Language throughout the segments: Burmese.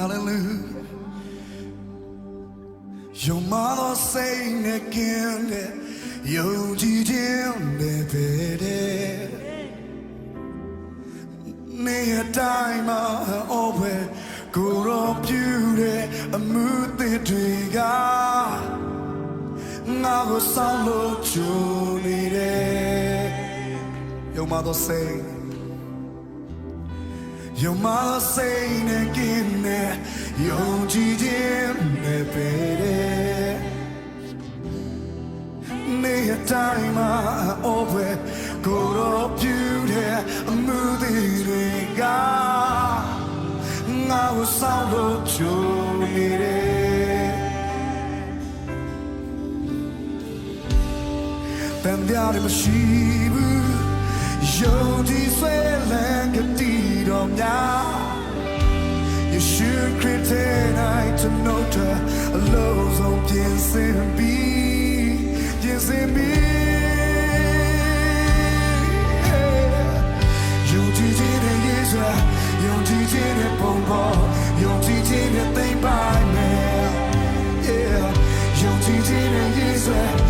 Hallelujah. Your mother saying again that you didn't live it. Near time over, good old beauty, a mood they dig Now the sound of Your mother saying, Your mother saying again. ယုံကြည်ခြင်းနဲ့ပဲတဲ့နေ့တိုင်းမှာအိုးပဲကိုယ်တော်ပြုတဲ့အမှုတွေကငါ့ကိုဆောင်လို့ချိုးနေတယ်ပန်ပြရမရှိဘူးယုံကြည်ဆွဲလန်းကတိတော်များရှုခရစ်တဲ့နိုင်တနိုတာအလုံးစုံပြင်ဆင်ပြီးပြင်ဆင်ပြီး Yeah.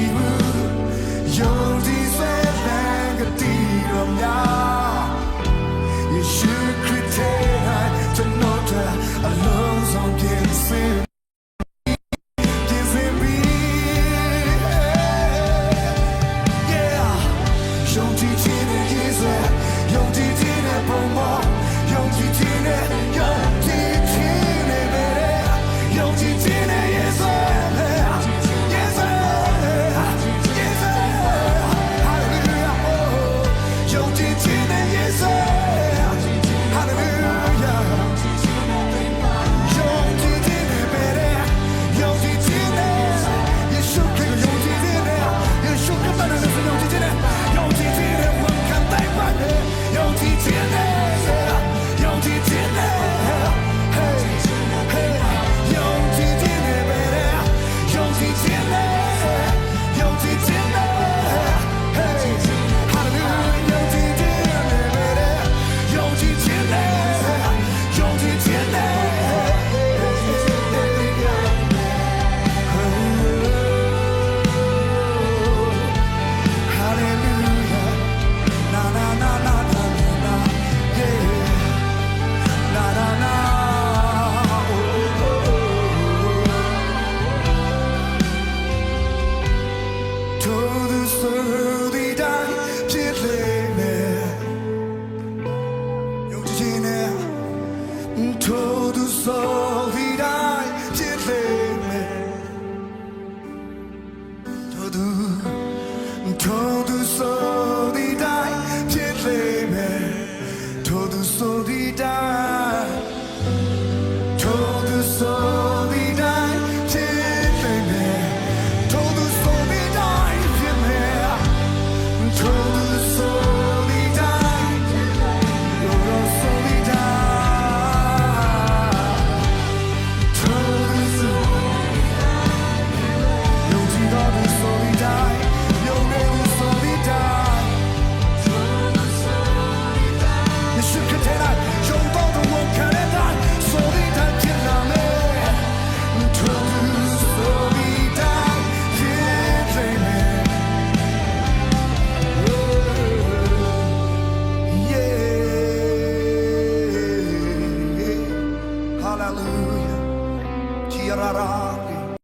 cold as summer.